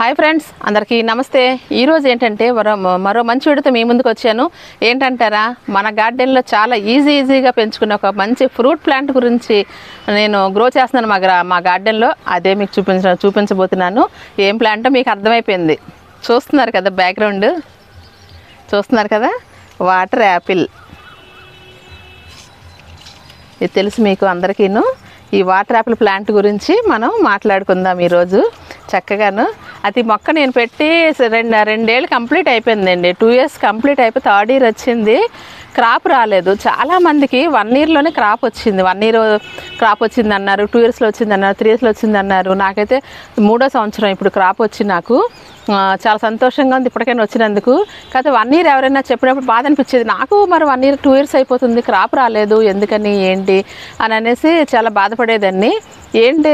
Hi friends అందరికీ నమస్తే. ఈరోజు ఏంటంటే మరో మరో మంచి వీడియోతో మీ ముందుకు వచ్చాను. ఏంటంటారా మన గార్డెన్లో చాలా ఈజీ ఈజీగా పెంచుకున్న ఒక మంచి ఫ్రూట్ ప్లాంట్ గురించి నేను గ్రో చేస్తున్నాను మా మా గార్డెన్లో. అదే మీకు చూపించ చూపించబోతున్నాను. ఏం ప్లాంటో మీకు అర్థమైపోయింది. చూస్తున్నారు కదా బ్యాక్గ్రౌండ్? చూస్తున్నారు కదా? Water apple. ఇది తెలుసు మీకు అందరికీను. ఈ వాటర్ యాపిల్ ప్లాంట్ గురించి మనం మాట్లాడుకుందాం ఈరోజు చక్కగాను. అది మొక్క నేను పెట్టి రెండు రెండేళ్ళు కంప్లీట్ అయిపోయిందండి. టూ ఇయర్స్ కంప్లీట్ అయిపోయి థర్డ్ ఇయర్ వచ్చింది. క్రాప్ రాలేదు. చాలామందికి వన్ ఇయర్లోనే క్రాప్ వచ్చింది. వన్ ఇయర్ క్రాప్ వచ్చింది అన్నారు టూ ఇయర్స్లో వచ్చింది అన్నారు త్రీ ఇయర్స్లో వచ్చింది అన్నారు. నాకైతే మూడో సంవత్సరం ఇప్పుడు క్రాప్ వచ్చి నాకు. చాలా సంతోషంగా ఉంది ఇప్పటికైనా వచ్చినందుకు. కాకపోతే వన్ ఇయర్ ఎవరైనా చెప్పినప్పుడు బాధ అనిపించేది నాకు మరి వన్ ఇయర్ టూ ఇయర్స్ అయిపోతుంది క్రాప్ రాలేదు ఎందుకని ఏంటి అని అనేసి చాలా బాధపడేదాన్ని. ఏంటి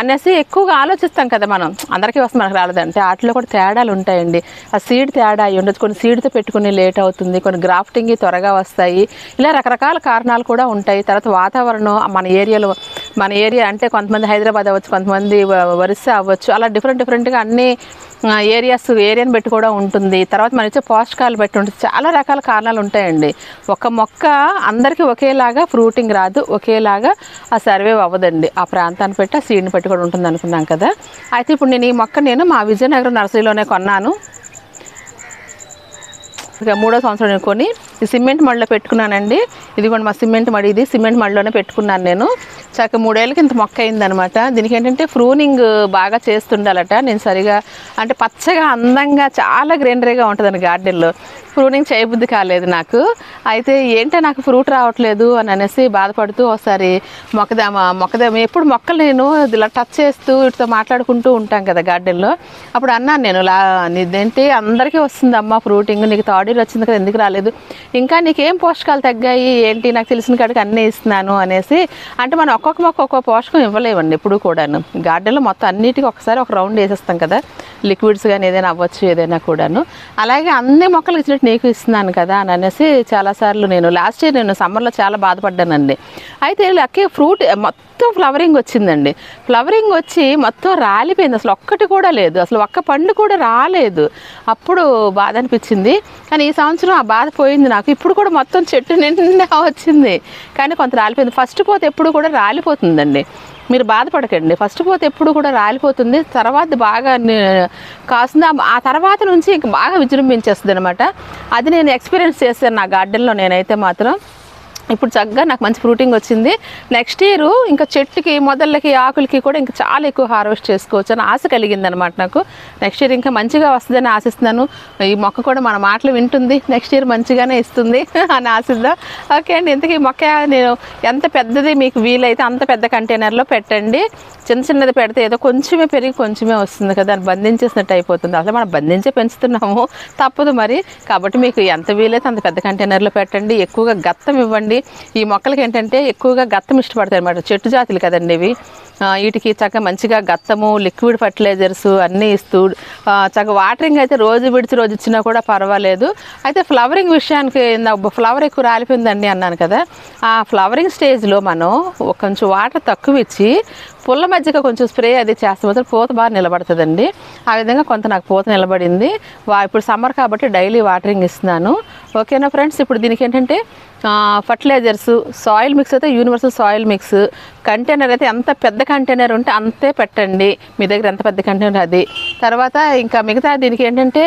అనేసి ఎక్కువగా ఆలోచిస్తాం కదా మనం. అందరికీ వస్తుంది మనకు రాలేదంటే వాటిలో కూడా తేడాలు ఉంటాయండి. ఆ సీడ్ తేడా అయ్యి ఉండొచ్చు. కొన్ని సీడ్తో పెట్టుకుని లేట్ అవుతుంది. కొన్ని గ్రాఫ్టింగ్ త్వరగా వస్తాయి. ఇలా రకరకాల కారణాలు కూడా ఉంటాయి. తర్వాత వాతావరణం మన ఏరియాలో మన ఏరియా అంటే కొంతమంది హైదరాబాద్ అవ్వచ్చు కొంతమంది వ- ఒరిస్సా అవ్వచ్చు అలా డిఫరెంట్ డిఫరెంట్గా అన్ని ఏరియాస్ ఏరియాని బట్టి కూడా ఉంటుంది. తర్వాత మన ఇచ్చే పోషకాలు బట్టి ఉంటుంది. చాలా రకాల కారణాలు ఉంటాయండి. ఒక మొక్క అందరికీ ఒకేలాగా ఫ్రూటింగ్ రాదు ఒకేలాగా ఆ సర్వే అవ్వదండి. ఆ ప్రాంతాన్ని పెట్టి ఆ సీడ్ని పెట్టి కూడా ఉంటుంది అనుకున్నాం కదా. అయితే ఇప్పుడు నేను ఈ మొక్క నేను మా విజయనగరం నర్సరీలోనే కొన్నాను. ఇక మూడో సంవత్సరం కొని ఈ సిమెంట్ మడిలో పెట్టుకున్నానండి. ఇదిగోండి మా సిమెంట్ మడి ఇది. సిమెంట్ మడిలోనే పెట్టుకున్నాను నేను. చక్క మూడేళ్ళకి ఇంత మొక్క అయిందనమాట. దీనికి ఏంటంటే ఫ్రూనింగ్ బాగా చేస్తుండాలట. నేను సరిగా అంటే పచ్చగా అందంగా చాలా గ్రీనరీగా ఉంటుందండి గార్డెన్లో. ప్రూనింగ్ చేయబుద్ధి కాలేదు నాకు. అయితే ఏంటో నాకు ఫ్రూట్ రావట్లేదు అని అనేసి బాధపడుతూ ఒకసారి మొక్కదామ మొక్కదామ ఎప్పుడు మొక్కలు నేను ఇలా టచ్ చేస్తూ వీటితో మాట్లాడుకుంటూ ఉంటాం కదా గార్డెన్లో. అప్పుడు అన్నాను నేను లా నీదేంటి? అందరికీ వస్తుందమ్మా ఫ్రూటింగ్ నీకు థర్డ్ వచ్చింది కదా ఎందుకు రాలేదు? ఇంకా నీకేం పోషకాలు తగ్గాయి? ఏంటి? నాకు తెలిసిన కాడికి అన్నీ ఇస్తున్నాను అనేసి. అంటే మనం ఒక్కొక్క మొక్క ఒక్కొక్క పోషకం ఇవ్వలేమండి ఎప్పుడు కూడాను. గార్డెన్లో మొత్తం అన్నిటికీ ఒకసారి ఒక రౌండ్ వేసేస్తాం కదా. లిక్విడ్స్ కానీ ఏదైనా అవ్వచ్చు ఏదైనా కూడాను. అలాగే అన్ని మొక్కలు ఇచ్చినట్టు నీకు ఇస్తున్నాను కదా అని అనేసి చాలాసార్లు నేను లాస్ట్ ఇయర్ నేను సమ్మర్లో చాలా బాధపడ్డానండి. అయితే లక్కీ ఫ్రూట్ మొత్తం ఫ్లవరింగ్ వచ్చిందండి. ఫ్లవరింగ్ వచ్చి మొత్తం రాలిపోయింది. అసలు ఒక్కటి కూడా లేదు. అసలు ఒక్క పండు కూడా రాలేదు. అప్పుడు బాధ అనిపించింది. కానీ ఈ సంవత్సరం ఆ బాధ పోయింది నాకు. ఇప్పుడు కూడా మొత్తం చెట్టు నిండా వచ్చింది. కానీ కొంత రాలిపోయింది. ఫస్ట్ పోతే ఎప్పుడు కూడా రాలిపోతుందండి. మీరు బాధపడకండి. ఫస్ట్ పోతే ఎప్పుడు కూడా రాలిపోతుంది. తర్వాత బాగా కాస్తుంది. ఆ- తర్వాత నుంచి ఇంకా బాగా విజృంభించేస్తుంది అనమాట అది నేను ఎక్స్పీరియన్స్ చేశాను నా గార్డెన్లో నేనైతే మాత్రం. ఇప్పుడు చక్కగా నాకు మంచి ఫ్రూటింగ్ వచ్చింది. నెక్స్ట్ ఇయర్ ఇంకా చెట్టుకి మొదళ్ళకి ఆకులకి కూడా ఇంకా చాలా ఎక్కువ హార్వెస్ట్ చేసుకోవచ్చు అని ఆశ కలిగింది అనమాట నాకు. నెక్స్ట్ ఇయర్ ఇంకా మంచిగా వస్తుందని ఆశిస్తున్నాను. ఈ మొక్క కూడా మన మాటలు వింటుంది. నెక్స్ట్ ఇయర్ మంచిగానే ఇస్తుంది అని ఆశిద్దాం. ఓకే అండి ఇంతకీ మొక్క నేను ఎంత పెద్దది మీకు వీలైతే అంత పెద్ద కంటైనర్లో పెట్టండి. చిన్న చిన్నది పెడితే ఏదో కొంచెమే పెరిగి కొంచెమే వస్తుంది కదా దాన్ని బంధించేసినట్టు అయిపోతుంది. అసలు మనం బంధించే పెంచుతున్నాము. తప్పదు మరి. కాబట్టి మీకు ఎంత వీలైతే అంత పెద్ద కంటైనర్లో పెట్టండి. ఎక్కువగా గత్తం ఇవ్వండి. ఈ మొక్కలకి ఏంటంటే ఎక్కువగా గత్తం ఇష్టపడతాయి అనమాట చెట్టు జాతులు కదండి ఇవి. వీటికి చక్కగా మంచిగా గత్తము లిక్విడ్ ఫర్టిలైజర్స్ అన్నీ ఇస్తూ చక్కగా వాటరింగ్ అయితే రోజు విడిచి రోజు ఇచ్చినా కూడా పర్వాలేదు. అయితే ఫ్లవరింగ్ విషయానికి ఫ్లవర్ ఎక్కువ రాలిపోయిందండి అన్నాను కదా. ఆ ఫ్లవరింగ్ స్టేజ్లో మనం కొంచెం వాటర్ తక్కువ ఇచ్చి పుల్ల మధ్యగా కొంచెం స్ప్రే అది చేస్తే మాత్రం పూత బాగా నిలబడుతుందండి. ఆ విధంగా కొంత నాకు పూత నిలబడింది. వా ఇప్పుడు సమ్మర్ కాబట్టి డైలీ వాటరింగ్ ఇస్తున్నాను. ఓకేనా ఫ్రెండ్స్? ఇప్పుడు దీనికి ఏంటంటే ఫర్టిలైజర్స్ సాయిల్ మిక్స్ అయితే యూనివర్సల్ సాయిల్ మిక్స్ కంటైనర్ అయితే ఎంత పెద్ద కంటైనర్ ఉంటే అంతే పెట్టండి. మీ దగ్గర ఎంత పెద్ద కంటైనర్ అది. తర్వాత ఇంకా మిగతా దీనికి ఏంటంటే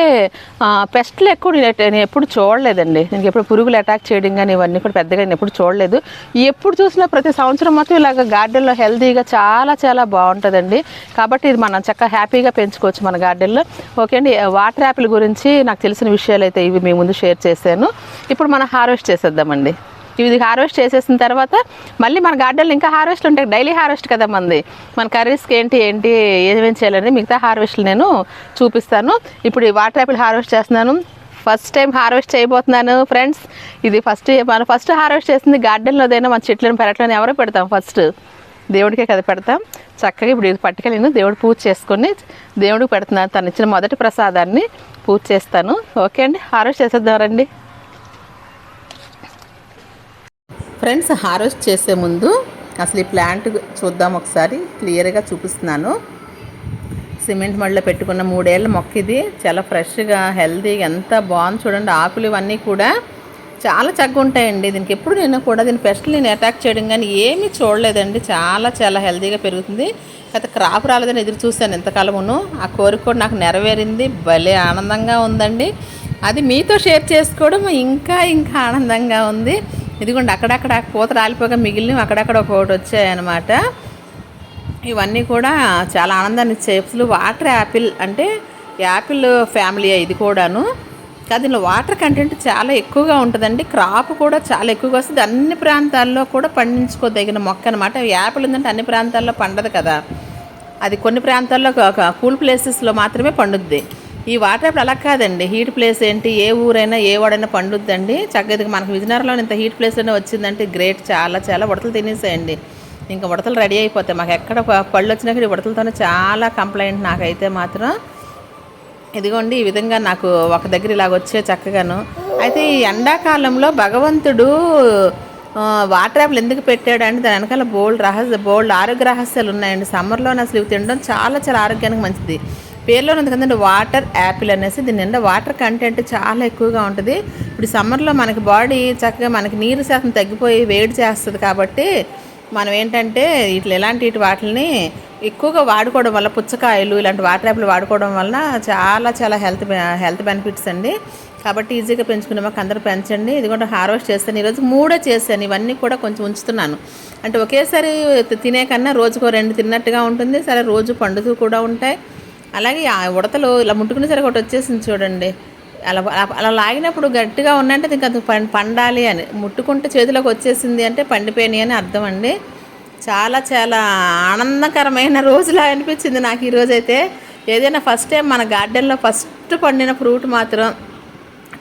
పెస్ట్లు ఎక్కువ నేను ఎప్పుడు చూడలేదండి. నేను ఎప్పుడు పురుగులు అటాక్ చేయడం కానీ ఇవన్నీ కూడా పెద్దగా నేను ఎప్పుడు చూడలేదు. ఎప్పుడు చూసినా ప్రతి సంవత్సరం మొత్తం ఇలాగ గార్డెన్లో హెల్తీగా చాలా చాలా బాగుంటుందండి. కాబట్టి ఇది మనం చక్కగా హ్యాపీగా పెంచుకోవచ్చు మన గార్డెన్లో ఓకే అండి? వాటర్ యాపిల్ గురించి నాకు తెలిసిన విషయాలు అయితే ఇవి మీ ముందు షేర్ చేశాను. ఇప్పుడు మనం హార్వెస్ట్ చేసేద్దామండి. ఇది హార్వెస్ట్ చేసేసిన తర్వాత మళ్ళీ మన గార్డెన్లో ఇంకా హార్వెస్ట్ ఉంటాయి. డైలీ హార్వెస్ట్ కదా మంది. మన కర్రీస్కి ఏంటి ఏంటి ఏమేమి చేయాలని మిగతా హార్వెస్ట్లు నేను చూపిస్తాను. ఇప్పుడు ఈ వాటర్ యాపిల్ హార్వెస్ట్ చేస్తున్నాను. ఫస్ట్ టైం హార్వెస్ట్ చేయబోతున్నాను ఫ్రెండ్స్ ఇది ఫస్ట్ మనం ఫస్ట్ హార్వెస్ట్ చేసింది గార్డెన్లోదైనా మన చెట్లను పెరట్లను ఎవరో పెడతాం ఫస్ట్ దేవుడికే కదా పెడతాం. చక్కగా ఇప్పుడు ఇది పట్టుకెళ్ళి నేను దేవుడు పూజ చేసుకొని దేవుడికి పెడుతున్నాను. తను ఇచ్చిన మొదటి ప్రసాదాన్ని పూజ చేస్తాను. ఓకే అండి. హార్వెస్ట్ చేసేద్దాం రండి. ఫ్రెండ్స్ హార్వెస్ట్ చేసే ముందు అసలు ఈ ప్లాంట్ చూద్దాం ఒకసారి. క్లియర్గా చూపిస్తున్నాను. సిమెంట్ మడిలో పెట్టుకున్న మూడేళ్ళ మొక్క ఇది చాలా ఫ్రెష్గా హెల్తీగా ఎంత బాగుంది చూడండి. ఆకులు ఇవన్నీ కూడా చాలా చక్కగా ఉంటాయండి దీనికి ఎప్పుడు నేను కూడా దీని పెస్ట్లు నేను అటాక్ చేయడం కానీ ఏమీ చూడలేదండి. చాలా చాలా హెల్తీగా పెరుగుతుంది. అయితే క్రాప్ రాలేదని ఎదురు చూశాను ఎంతకాలమును ఆ కోరిక కూడా నాకు నెరవేరింది. భలే ఆనందంగా ఉందండి. అది మీతో షేర్ చేసుకోవడం ఇంకా ఇంకా ఆనందంగా ఉంది. ఇదిగోండి అక్కడక్కడ పూత రాలిపోగా మిగిలినవి అక్కడక్కడ ఒకటి వచ్చాయన్నమాట. ఇవన్నీ కూడా చాలా ఆనందాన్ని ఇచ్చాయి అసలు వాటర్ యాపిల్ అంటే యాపిల్ ఫ్యామిలీ ఇది కూడాను. కాదు దీనిలో వాటర్ కంటెంట్ చాలా ఎక్కువగా ఉంటుందండి. క్రాప్ కూడా చాలా ఎక్కువగా వస్తుంది. అన్ని ప్రాంతాల్లో కూడా పండించుకోదగిన మొక్క అనమాట యాపిల్ ఉందంటే అన్ని ప్రాంతాల్లో పండదు కదా. అది కొన్ని ప్రాంతాల్లో కూల్ ప్లేసెస్లో మాత్రమే పండుద్ది. ఈ వాటర్ యాపిల్ అలా కాదండి. హీట్ ప్లేస్ ఏంటి? ఏ ఊరైనా ఏ వాడైనా పండుద్దండి. చక్కగా మనకు విజయనగరంలో ఇంత హీట్ ప్లేస్లోనే వచ్చిందంటే గ్రేట్. చాలా చాలా ఉడతలు తినేసేయండి. ఇంకా ఉడతలు రెడీ అయిపోతాయి మాకు ఎక్కడ పళ్ళు వచ్చినా ఈ ఉడతలతోనే చాలా కంప్లైంట్ నాకైతే మాత్రం. ఇదిగోండి ఈ విధంగా నాకు ఒక దగ్గర ఇలాగ వచ్చే చక్కగాను. అయితే ఈ ఎండాకాలంలో భగవంతుడు వాటర్ యాప్లు ఎందుకు పెట్టాడంటే దాని వెనకాల బోల్డ్ రహస్య బోల్డ్ ఆరోగ్య రహస్యాలు ఉన్నాయండి. సమ్మర్లో అసలు ఇవి తినడం చాలా చాలా ఆరోగ్యానికి మంచిది. పేర్లో ఉంది కదండి వాటర్ యాపిల్ అనేసి. దీని నిండా వాటర్ కంటెంట్ చాలా ఎక్కువగా ఉంటుంది. ఇప్పుడు సమ్మర్లో మనకి బాడీ చక్కగా మనకి నీరు శాతం తగ్గిపోయి వేడి చేస్తుంది కాబట్టి మనం ఏంటంటే ఇట్లా ఇలాంటి ఇటు వాటిని ఎక్కువగా వాడుకోవడం వల్ల పుచ్చకాయలు ఇలాంటి వాటర్ యాప్లు వాడుకోవడం వల్ల చాలా చాలా హెల్త్ హెల్త్ బెనిఫిట్స్ అండి. కాబట్టి ఈజీగా పెంచుకునే మాకు అందరూ పెంచండి. ఇది కూడా హార్వెస్ట్ చేస్తాను. ఈరోజు మూడే చేశాను. ఇవన్నీ కూడా కొంచెం ఉంచుతున్నాను. అంటే ఒకేసారి తినే కన్నా రోజుకో రెండు తిన్నట్టుగా ఉంటుంది. సరే రోజు పండుతూ కూడా ఉంటాయి. అలాగే ఆ ఉడతలు ఇలా ముట్టుకునేసరికి ఒకటి వచ్చేసింది చూడండి. అలా అలా- లాగినప్పుడు గట్టిగా ఉన్నాయంటే ఇంకా అది పండాలి అని. ముట్టుకుంటే చేతిలోకి వచ్చేసింది అంటే పండిపోయినాయి అని అర్థం అండి. చాలా చాలా ఆనందకరమైన రోజులా అనిపించింది నాకు ఈరోజు అయితే ఏదైనా ఫస్ట్ టైం మన గార్డెన్లో ఫస్ట్ పండిన ఫ్రూట్ మాత్రం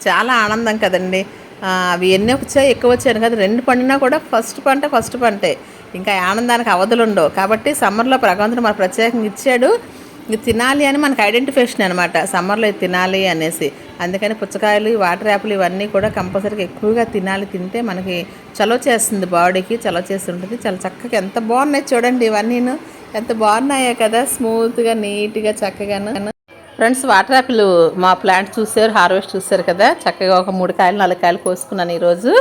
చాలా ఆనందం కదండి. అవి ఎన్ని వచ్చాయి ఎక్కువ వచ్చాయి కదా రెండు పండినా కూడా ఫస్ట్ పంట ఫస్ట్ పంటే. ఇంకా ఆనందానికి అవధులు ఉండవు కాబట్టి సమ్మర్లో భగవంతుడు మన ప్రత్యేకంగా ఇచ్చాడు. ఇది తినాలి అని మనకు ఐడెంటిఫికేషన్ అనమాట సమ్మర్లో ఇది తినాలి అనేసి. అందుకని పుచ్చకాయలు వాటర్ యాపిల్ ఇవన్నీ కూడా కంపల్సరీగా ఎక్కువగా తినాలి తింటే మనకి చలవ చేస్తుంది బాడీకి చలవ చేస్తుంటుంది చాలా చక్కగా ఎంత బాగున్నాయి చూడండి ఇవన్నీను. ఎంత బాగున్నాయో కదా స్మూత్గా నీట్గా చక్కగాను. ఫ్రెండ్స్ వాటర్ యాపిల్ మా ప్లాంట్ చూసారు హార్వెస్ట్ చూసారు కదా. చక్కగా ఒక మూడు కాయలు నాలుగు కాయలు కోసుకున్నాను ఈరోజు.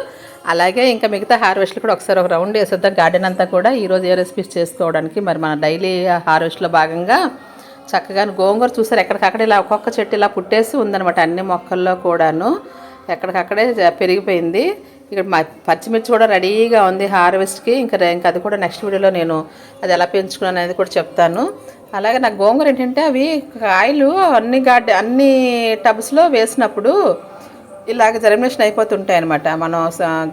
అలాగే ఇంకా మిగతా హార్వెస్ట్లు కూడా ఒకసారి ఒక రౌండ్ వేసేద్దాం. గార్డెన్ అంతా కూడా ఈరోజు ఏ రెసిపీస్ చేసుకోవడానికి మరి మన డైలీ హార్వెస్ట్లో భాగంగా చక్కగా గోంగూర చూసారు. ఎక్కడికక్కడ ఇలా ఒక్కొక్క చెట్టు ఇలా పుట్టేసి ఉందనమాట అన్ని మొక్కల్లో కూడాను. ఎక్కడికక్కడే పెరిగిపోయింది. ఇక్కడ పచ్చిమిర్చి కూడా రెడీగా ఉంది హార్వెస్ట్కి. ఇంకా ఇంకా అది కూడా నెక్స్ట్ వీడియోలో నేను అది ఎలా పెంచుకున్నాను అనేది కూడా చెప్తాను. అలాగే నాకు గోంగూర ఏంటంటే అవి కాయలు అన్ని గార్డె అన్ని టబ్స్లో వేసినప్పుడు ఇలాగ జర్మినేషన్ అయిపోతుంటాయి అనమాట మనం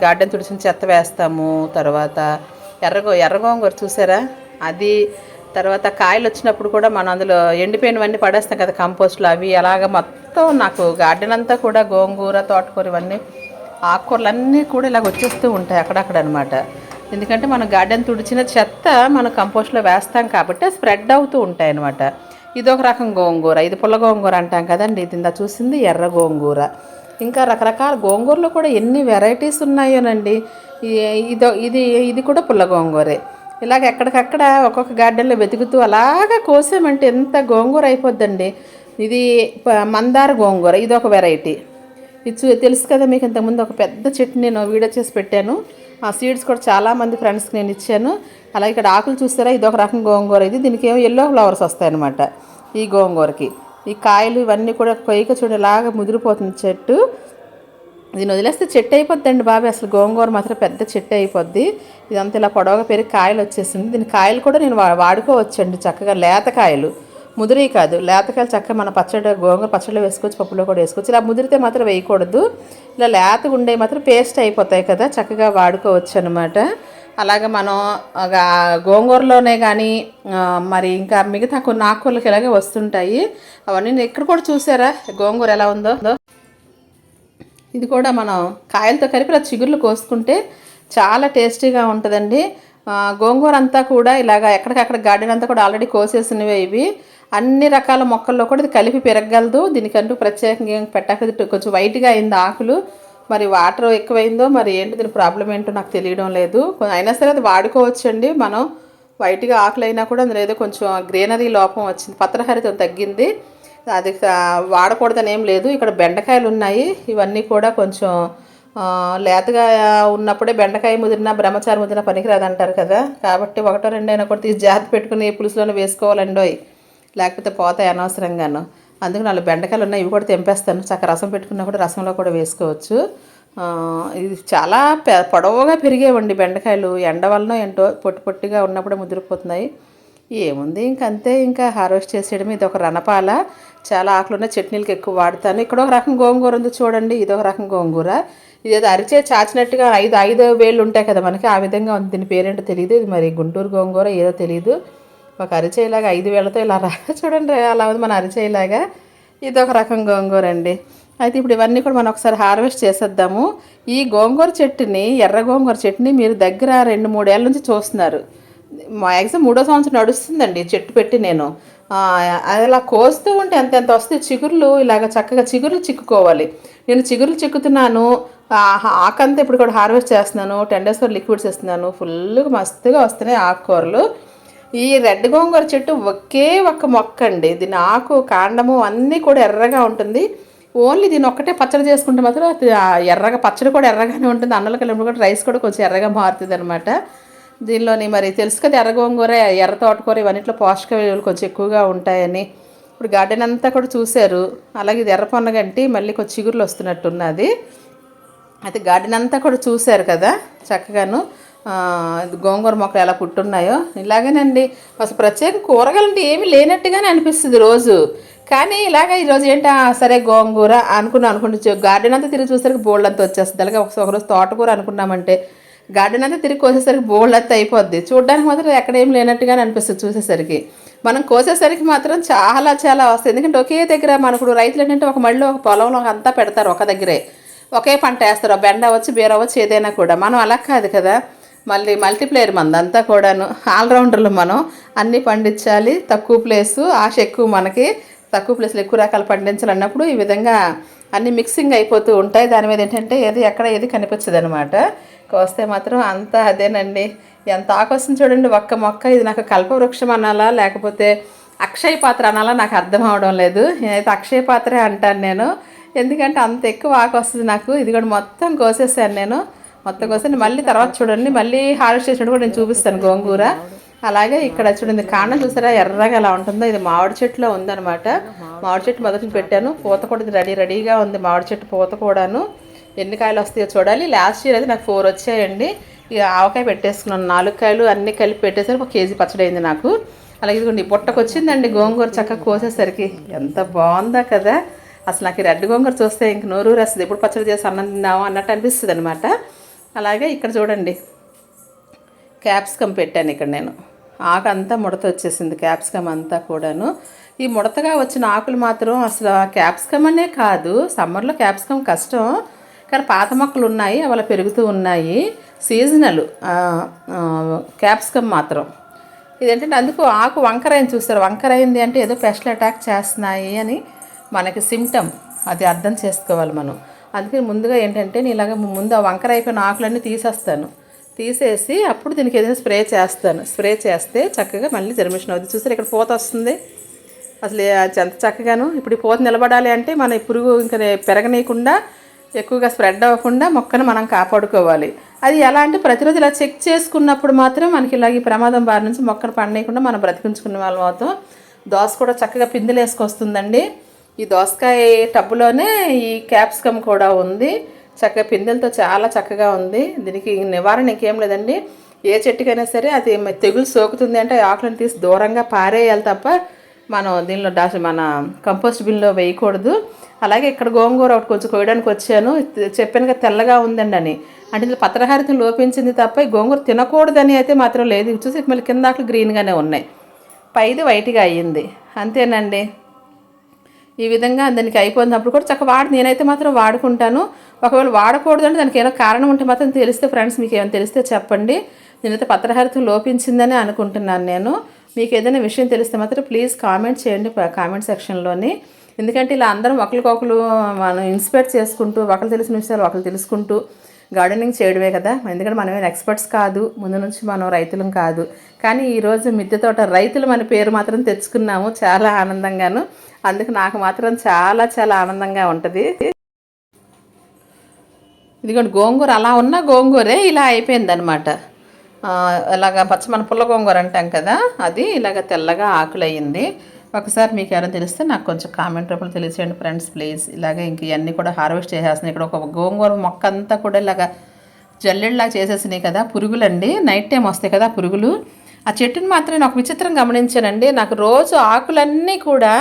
గార్డెన్ తుడిచిన చెత్త వేస్తాము. తర్వాత ఎర్ర ఎర్రగోంగూర చూసారా? అది తర్వాత కాయలు వచ్చినప్పుడు కూడా మనం అందులో ఎండిపోయినవన్నీ పడేస్తాం కదా కంపోస్ట్లు అవి. అలాగ మొత్తం నాకు గార్డెన్ అంతా కూడా గోంగూర తోటకూర ఇవన్నీ ఆకుకూరలు అన్నీ కూడా ఇలాగ వచ్చేస్తూ ఉంటాయి అక్కడక్కడ అనమాట ఎందుకంటే మనం గార్డెన్ తుడిచిన చెత్త మనం కంపోస్ట్లో వేస్తాం కాబట్టి స్ప్రెడ్ అవుతూ ఉంటాయి అనమాట ఇది ఒక రకం గోంగూర. ఇది పుల్ల గోంగూర అంటాం కదండి. ఇది ఇందా చూసింది? ఎర్ర గోంగూర. ఇంకా రకరకాల గోంగూరలో కూడా ఎన్ని వెరైటీస్ ఉన్నాయోనండి. ఈ- ఇదో ఇది ఇది కూడా పుల్ల గోంగూరే. ఇలాగ ఎక్కడికక్కడ ఒక్కొక్క గార్డెన్లో వెతుకుతూ అలాగా కోసామంటే ఎంత గోంగూర అయిపోద్దండి. ఇది ప- మందార గోంగూర ఇది ఒక వెరైటీ. ఇది చూ- తెలుసు కదా మీకు ఇంతకుముందు ఒక పెద్ద చెట్టు నేను వీడియో చేసి పెట్టాను. ఆ సీడ్స్ కూడా చాలామంది ఫ్రెండ్స్కి నేను ఇచ్చాను. అలాగే ఇక్కడ ఆకులు చూస్తారా ఇది ఒక రకం గోంగూర. ఇది దీనికి ఏమో ఎల్లో ఫ్లవర్స్ వస్తాయన్నమాట ఈ గోంగూరకి. ఈ కాయలు ఇవన్నీ కూడా కొయ్యక చూడలాగా ముదిరిపోతుంది చెట్టు. దీన్ని వదిలేస్తే చెట్టు అయిపోద్దండి బాబు. అసలు గోంగూర మాత్రం పెద్ద చెట్టు అయిపోద్ది. ఇదంతా ఇలా పొడవగా పెరిగి కాయలు వచ్చేసింది. దీని కాయలు కూడా నేను వా- వాడుకోవచ్చండి చక్కగా. లేత కాయలు. ముదిరి కాదు. లేతకాయలు చక్కగా మన పచ్చడి గోంగూర పచ్చడిలో వేసుకోవచ్చు పప్పులో కూడా వేసుకోవచ్చు. ఇలా ముదిరితే మాత్రం వేయకూడదు. ఇలా లేతగా ఉండే మాత్రం పేస్ట్ అయిపోతాయి కదా చక్కగా వాడుకోవచ్చు అనమాట అలాగే మనం గోంగూరలోనే కానీ మరి ఇంకా మిగతా కొన్ని ఆకుకూరలకు ఇలాగే వస్తుంటాయి. అవన్నీ నేను ఇక్కడ కూడా చూసారా? గోంగూర ఎలా ఉందో? ఇది కూడా మనం కాయలతో కలిపి ఇలా చిగుర్లు కోసుకుంటే చాలా టేస్టీగా ఉంటుందండి. గోంగూర అంతా కూడా ఇలాగ ఎక్కడికక్కడ గార్డెన్ అంతా కూడా ఆల్రెడీ కోసేసినవే ఇవి. అన్ని రకాల మొక్కల్లో కూడా ఇది కలిపి పెరగగలదు. దీనికంటూ ప్రత్యేకంగా ఏం పెట్టక కొంచెం వైట్గా అయింది ఆకులు. మరి వాటర్ ఎక్కువైందో మరి ఏంటి దీని ప్రాబ్లం ఏంటో నాకు తెలియడం లేదు. అయినా సరే అది వాడుకోవచ్చండి. మనం వైట్గా ఆకులైనా కూడా అందులో ఏదో కొంచెం గ్రీనరీ లోపం వచ్చింది. పత్రహరితం తగ్గింది. అది వాడకూడదని ఏం లేదు. ఇక్కడ బెండకాయలు ఉన్నాయి ఇవన్నీ కూడా కొంచెం లేతగా ఉన్నప్పుడే బెండకాయ ముదిరినా బ్రహ్మచారి ముదిరినా పనికిరాదు అంటారు కదా. కాబట్టి ఒకటో రెండైనా కూడా తీసి జాతి పెట్టుకుని పులుసులోనే వేసుకోవాలండోయ్. లేకపోతే పోతాయి అనవసరంగాను. అందుకు నాలుగు బెండకాయలు ఉన్నాయి ఇవి కూడా తెంపేస్తాను. చక్క రసం పెట్టుకున్నా కూడా రసంలో కూడా వేసుకోవచ్చు. ఇది చాలా పె పొడవుగా పెరిగేవండి బెండకాయలు. ఎండ వలన ఏంటో పొట్టి పొట్టిగా ఉన్నప్పుడే ముదిరిపోతున్నాయి. ఏముంది? ఇంక అంతే ఇంకా హార్వెస్ట్ చేసేయడం ఇది ఒక రణపాల. చాలా ఆకులు ఉన్న చట్నీలకు ఎక్కువ వాడతాను. ఇక్కడ ఒక రకం గోంగూర ఉంది చూడండి. ఇది ఒక రకం గోంగూర. ఇది అరిచే చాచినట్టుగా ఐదు ఐదు వేళ్ళు ఉంటాయి కదా మనకి. ఆ విధంగా ఉంది. దీని పేరేంటో తెలియదు ఇది మరి గుంటూరు గోంగూర ఏదో తెలియదు ఒక అరిచేలాగా ఐదు వేలతో ఇలా రా చూడండి. అలా ఉంది మన అరిచేలాగా. ఇది ఒక రకం గోంగూర అండి. అయితే ఇప్పుడు ఇవన్నీ కూడా మనం ఒకసారి హార్వెస్ట్ చేసేద్దాము. ఈ గోంగూర చెట్టుని ఎర్ర గోంగూర చెట్టుని మీరు దగ్గర రెండు మూడేళ్ళ నుంచి చూస్తున్నారు. మ్యాక్సిమం మూడో సంవత్సరం నడుస్తుందండి చెట్టు పెట్టి నేను. ఆ, అలా కోస్తూ ఉంటే ఎంత ఎంత వస్తే చిగురులు ఇలాగ చక్కగా చిగురులు చిక్కుకోవాలి. నేను చిగురులు చిక్కుతున్నాను ఆకంతా ఇప్పుడు కూడా హార్వెస్ట్ చేస్తున్నాను టెన్ డేస్ వరకు లిక్విడ్స్ ఇస్తున్నాను ఫుల్గా మస్తుగా వస్తున్నాయి ఆకుకూరలు. ఈ రెడ్ గోంగూర చెట్టు ఒకే ఒక్క మొక్క అండి దీని ఆకు కాండము అన్నీ కూడా ఎర్రగా ఉంటుంది. ఓన్లీ దీని ఒక్కటే పచ్చడి చేసుకుంటే మాత్రం ఎర్రగా పచ్చడి కూడా ఎర్రగానే ఉంటుంది అన్నలకి కూడా రైస్ కూడా కొంచెం ఎర్రగా మారుతుంది అనమాట దీనిలోని మరి తెలుసు కదా ఎర్ర గోంగూర ఎర్ర తోటకూర ఇవన్నిట్లో పోషక విలువలు కొంచెం ఎక్కువగా ఉంటాయని. ఇప్పుడు గార్డెన్ అంతా కూడా చూశారు. అలాగే ఇది ఎర్ర పొన్నగంటి మళ్ళీ కొంచెం చిగురులు వస్తున్నట్టున్నది. అయితే గార్డెన్ అంతా కూడా చూశారు కదా చక్కగాను. గోంగూర మొక్కలు ఎలా పుట్టున్నాయో. ఇలాగేనండి. అసలు ప్రత్యేక కూరగాయలు అంటే ఏమీ లేనట్టుగానే అనిపిస్తుంది రోజు. కానీ ఇలాగ ఈరోజు ఏంటి? సరే గోంగూర అనుకున్నాం అనుకుంటే గార్డెన్ అంతా తిరిగి చూసరికి బోల్డ్ అంతా వచ్చేస్తుంది. అలాగే ఒక ఒకరోజు తోటకూర అనుకున్నామంటే గార్డెన్ అంతా తిరిగి కోసేసరికి బోల్డ్ అంతా అయిపోద్ది. చూడడానికి మాత్రం ఎక్కడ ఏం లేనట్టుగానే అనిపిస్తుంది చూసేసరికి. మనం కోసేసరికి మాత్రం చాలా చాలా వస్తాయి. ఎందుకంటే ఒకే దగ్గర మనకు రైతులు ఏంటంటే ఒక మళ్ళీ ఒక పొలంలో అంతా పెడతారు ఒక దగ్గరే. ఒకే పంట వేస్తారు. బెండ అవ్వచ్చు బీర అవ్వచ్చు ఏదైనా కూడా. మనం అలా కాదు కదా. మళ్ళీ మల్టీప్లేయర్ మందంతా కూడాను. ఆల్రౌండర్లు మనం అన్నీ పండించాలి. తక్కువ ప్లేసు ఆశ ఎక్కువ మనకి. తక్కువ ప్లేస్లో ఎక్కువ రకాలు పండించాలన్నప్పుడు ఈ విధంగా అన్నీ మిక్సింగ్ అయిపోతూ ఉంటాయి. దాని మీద ఏంటంటే ఏది ఎక్కడ ఏది కనిపించదు అనమాట కోస్తే మాత్రం అంతా అదేనండి. ఎంత ఆకొస్తుంది చూడండి ఒక్క మొక్క. ఇది నాకు కల్పవృక్షం అనాలా లేకపోతే అక్షయ పాత్ర అనాలా నాకు అర్థం అవడం లేదు. నేనైతే అక్షయ పాత్రే అంటాను నేను. ఎందుకంటే అంత ఎక్కువ ఆకు వస్తుంది నాకు. ఇది కూడా మొత్తం కోసేసాను నేను. మొత్తం కోసేసి మళ్ళీ తర్వాత చూడండి. మళ్ళీ హార్వెస్ట్ చేసినప్పుడు కూడా నేను చూపిస్తాను గోంగూర. అలాగే ఇక్కడ చూడండి కాండం చూసారా? ఎర్రగా ఎలా ఉంటుందో. ఇది మామిడి చెట్టులో ఉందన్నమాట. మామిడి చెట్టు మొదటి పెట్టాను. పూత కూడా ఇది రెడీ రెడీగా ఉంది మామిడి చెట్టు పూత కూడాను. ఎన్ని కాయలు వస్తాయో చూడాలి. లాస్ట్ ఇయర్ అయితే నాకు ఫోర్ వచ్చాయండి. ఇక ఆవకాయ పెట్టేసుకున్నాను. నాలుగు కాయలు అన్ని కలిపి పెట్టేసరికి ఒక కేజీ పచ్చడి అయింది నాకు. అలాగే ఇదిగోండి పొట్టకు వచ్చిందండి గోంగూర చక్కగా కోసేసరికి. ఎంత బాగుందా కదా. అసలు నాకు రెడ్ గోంగూర చూస్తే ఇంక నోరు రాస్తుంది ఎప్పుడు పచ్చడి చేసి అన్నం తిందాము అన్నట్టు అనిపిస్తుంది అనమాట అలాగే ఇక్కడ చూడండి క్యాప్సికమ్ పెట్టాను ఇక్కడ నేను. ఆకు అంతా ముడత వచ్చేసింది క్యాప్సికమ్ అంతా కూడాను. ఈ ముడతగా వచ్చిన ఆకులు మాత్రం అసలు క్యాప్సికమ్ అనే కాదు సమ్మర్లో క్యాప్సికమ్ కష్టం. కానీ పాత మొక్కలు ఉన్నాయి అవి అలా పెరుగుతూ ఉన్నాయి. సీజనల్ క్యాప్సికమ్ మాత్రం. ఇదేంటంటే అందుకు ఆకు వంకర చూస్తారు వంకర అయింది అంటే ఏదో పెస్టల్ అటాక్ చేస్తున్నాయి అని మనకి సిమ్టమ్ అది అర్థం చేసుకోవాలి మనం. అందుకే ముందుగా ఏంటంటే నేను ఇలాగ ముందు ఆ వంకర అయిపోయిన ఆకులన్నీ తీసేస్తాను. తీసేసి అప్పుడు దీనికి ఏదైనా స్ప్రే చేస్తాను. స్ప్రే చేస్తే చక్కగా మళ్ళీ జర్మిషన్ అవుతుంది చూసారు ఇక్కడ పూత వస్తుంది. అసలు అది ఎంత చక్కగాను ఇప్పుడు ఈ పూత నిలబడాలి అంటే మన పురుగు ఇంకా పెరగనీయకుండా ఎక్కువగా స్ప్రెడ్ అవ్వకుండా మొక్కను మనం కాపాడుకోవాలి. అది ఎలా అంటే ప్రతిరోజు ఇలా చెక్ చేసుకున్నప్పుడు మాత్రం మనకి ఇలాగ ఈ ప్రమాదం బారి నుంచి మొక్కను పండేయకుండా మనం బ్రతికించుకునే వాళ్ళం అవుతాం. దోస కూడా చక్కగా పిందెలు వేసుకొస్తుందండి ఈ దోసకాయ టబ్బులోనే ఈ క్యాప్సికమ్ కూడా ఉంది. చక్కగా పిందెలతో చాలా చక్కగా ఉంది. దీనికి నివారణ ఇంకేం లేదండి. ఏ చెట్టుకైనా సరే అది తెగులు సోకుతుంది అంటే ఆకులను తీసి దూరంగా పారేయాలి తప్ప మనం దీనిలో డాష్ మన కంపోస్ట్ బిన్లో వేయకూడదు. అలాగే ఇక్కడ గోంగూర ఒకటి కొంచెం కోయడానికి వచ్చాను. చెప్పాను తెల్లగా ఉందండి అని. అంటే ఇందులో పత్రహారితం లోపించింది తప్ప గోంగూర తినకూడదని అయితే మాత్రం లేదు. చూసి మళ్ళీ కింద ఆకులు గ్రీన్గానే ఉన్నాయి. పైది వైట్గా అయ్యింది. అంతేనండి. ఈ విధంగా దానికి అయిపోయినప్పుడు కూడా చక్కగా వాడు నేనైతే మాత్రం వాడుకుంటాను. ఒకవేళ వాడకూడదు అంటే దానికి ఏమైనా కారణం ఉంటే మాత్రం తెలిస్తే ఫ్రెండ్స్ మీకు ఏమైనా తెలిస్తే చెప్పండి. నేనైతే పత్రహారితం లోపించిందని అనుకుంటున్నాను నేను. మీకు ఏదైనా విషయం తెలిస్తే మాత్రం ప్లీజ్ కామెంట్ చేయండి కామెంట్ సెక్షన్లోని. ఎందుకంటే ఇలా అందరం ఒకరికొకరు మనం ఇన్స్పైర్ చేసుకుంటూ ఒకరు తెలిసిన విషయాలు ఒకరు తెలుసుకుంటూ గార్డెనింగ్ చేయడమే కదా. ఎందుకంటే మనమేం ఎక్స్పర్ట్స్ కాదు ముందు నుంచి మనం రైతులం కాదు. కానీ ఈరోజు మిద్దె తోట రైతులు మన పేరు మాత్రం తెచ్చుకున్నాము. చాలా ఆనందంగాను. అందుకు నాకు మాత్రం చాలా చాలా ఆనందంగా ఉంటుంది. ఇదిగోండి గోంగూర అలా ఉన్న గోంగూరే ఇలా అయిపోయిందనమాట ఇలాగ పచ్చ మన పుల్ల గోంగూర అంటాం కదా అది ఇలాగ తెల్లగా ఆకులు అయ్యింది ఒకసారి మీకు ఎవరైనా తెలిస్తే నాకు కొంచెం కామెంట్ రూపంలో తెలియచేయండి ఫ్రెండ్స్ ప్లీజ్. ఇలాగే ఇంక ఇవన్నీ కూడా హార్వెస్ట్ చేసేస్తున్నాయి. ఇక్కడ ఒక గోంగూర మొక్క అంతా కూడా ఇలాగ జల్లెళ్ళలాగా చేసేసినాయి కదా పురుగులండి. నైట్ టైం వస్తాయి కదా పురుగులు. ఆ చెట్టుని మాత్రం నేను ఒక విచిత్రం గమనించానండి. నాకు రోజు ఆకులన్నీ కూడా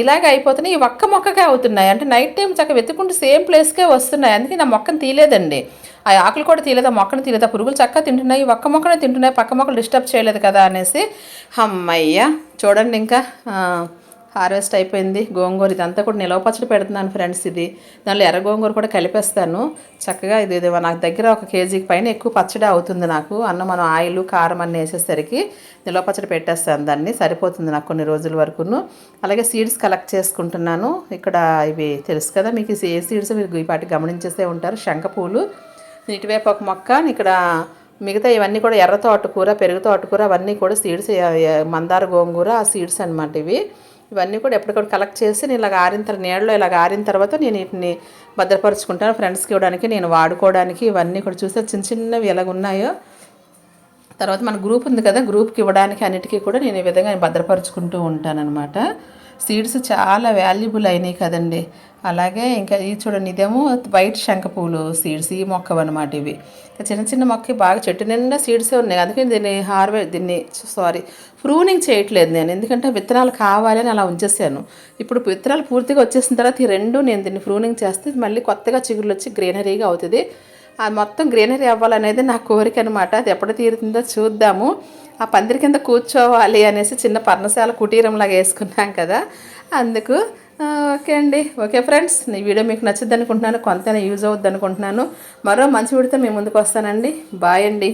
ఇలాగ అయిపోతున్నాయి. ఈ ఒక్క మొక్కగా అవుతున్నాయి. అంటే నైట్ టైం చక్కగా వెతుకుంటే సేమ్ ప్లేస్కే వస్తున్నాయి. అందుకే నా మొక్కను తీయలేదండి. ఆ ఆకులు కూడా తీయలేదా మొక్కను తీయలేదా. పురుగులు చక్కగా తింటున్నాయి. ఒక్క మొక్కనే తింటున్నాయి. పక్క మొక్కలు డిస్టర్బ్ చేయలేదు కదా అనేసి. అమ్మయ్య! చూడండి ఇంకా. హార్వెస్ట్ అయిపోయింది. గోంగూర ఇదంతా కూడా నిలవ పచ్చడి పెడుతున్నాను ఫ్రెండ్స్ ఇది. దానిలో ఎర్ర గోంగూర కూడా కలిపేస్తాను. చక్కగా ఇది ఇది నాకు దగ్గర ఒక కేజీకి పైన ఎక్కువ పచ్చడి అవుతుంది నాకు. అన్నం మనం ఆయిల్ కారం అన్నీ వేసేసరికి నిలవ పచ్చడి పెట్టేస్తాను. దాన్ని సరిపోతుంది నాకు కొన్ని రోజుల వరకును. అలాగే సీడ్స్ కలెక్ట్ చేసుకుంటున్నాను. ఇక్కడ ఇవి తెలుసు కదా మీకు ఏ సీడ్స్ మీరు ఈపాటి పాటి గమనించేసే ఉంటారు. శంఖపూలు ఇటువైపు ఒక మొక్క ఇక్కడ మిగతా ఇవన్నీ కూడా ఎర్ర తోటకూర పెరుగు తోటకూర అవన్నీ కూడా సీడ్స్ మందార గోంగూర ఆ సీడ్స్ అనమాట ఇవి. ఇవన్నీ కూడా ఎప్పటికప్పుడు కలెక్ట్ చేసి నేను ఇలాగ ఆరిన తర్వాత నీళ్ళలో ఇలాగ ఆరిన తర్వాత నేను వీటిని భద్రపరుచుకుంటాను. ఫ్రెండ్స్కి ఇవ్వడానికి నేను వాడుకోవడానికి ఇవన్నీ కూడా చూస్తే చిన్న చిన్నవి ఎలాగ ఉన్నాయో. తర్వాత మన గ్రూప్ ఉంది కదా గ్రూప్కి ఇవ్వడానికి అన్నిటికీ కూడా నేను ఈ విధంగా భద్రపరుచుకుంటూ ఉంటానన్నమాట. సీడ్స్ చాలా వాల్యుబుల్ అయినాయి కదండి. అలాగే ఇంకా ఇది చూడండి ఇదేమో వైట్ శంఖ పూలు సీడ్స్ ఈ మొక్క అనమాట ఇవి. చిన్న చిన్న మొక్క బాగా చెట్టు నిండా సీడ్సే ఉన్నాయి. అందుకని దీన్ని హార్వే దీన్ని సారీ ప్రూనింగ్ చేయట్లేదు నేను. ఎందుకంటే విత్తనాలు కావాలని అలా ఉంచేసాను. ఇప్పుడు విత్తనాలు పూర్తిగా వచ్చేసిన తర్వాత ఈ రెండు నేను దీన్ని ప్రూనింగ్ చేస్తే మళ్ళీ కొత్తగా చిగురులు వచ్చి గ్రీనరీగా అవుతుంది. అది మొత్తం గ్రీనరీ అవ్వాలనేది నా కోరిక అనమాట అది ఎప్పుడు తీరుతుందో చూద్దాము. ఆ పందిరి కింద కూర్చోవాలి అనేసి చిన్న పర్ణశాల కుటీరంలాగా వేసుకున్నాం కదా. అందుకు ఓకే అండి. ఓకే ఫ్రెండ్స్ ఈ వీడియో మీకు నచ్చుద్ది అనుకుంటున్నాను కొంతైనా యూజ్ అవుద్ది అనుకుంటున్నాను. మరో మంచి వీడితో మీ ముందుకు వస్తానండి. బాయ్ అండి.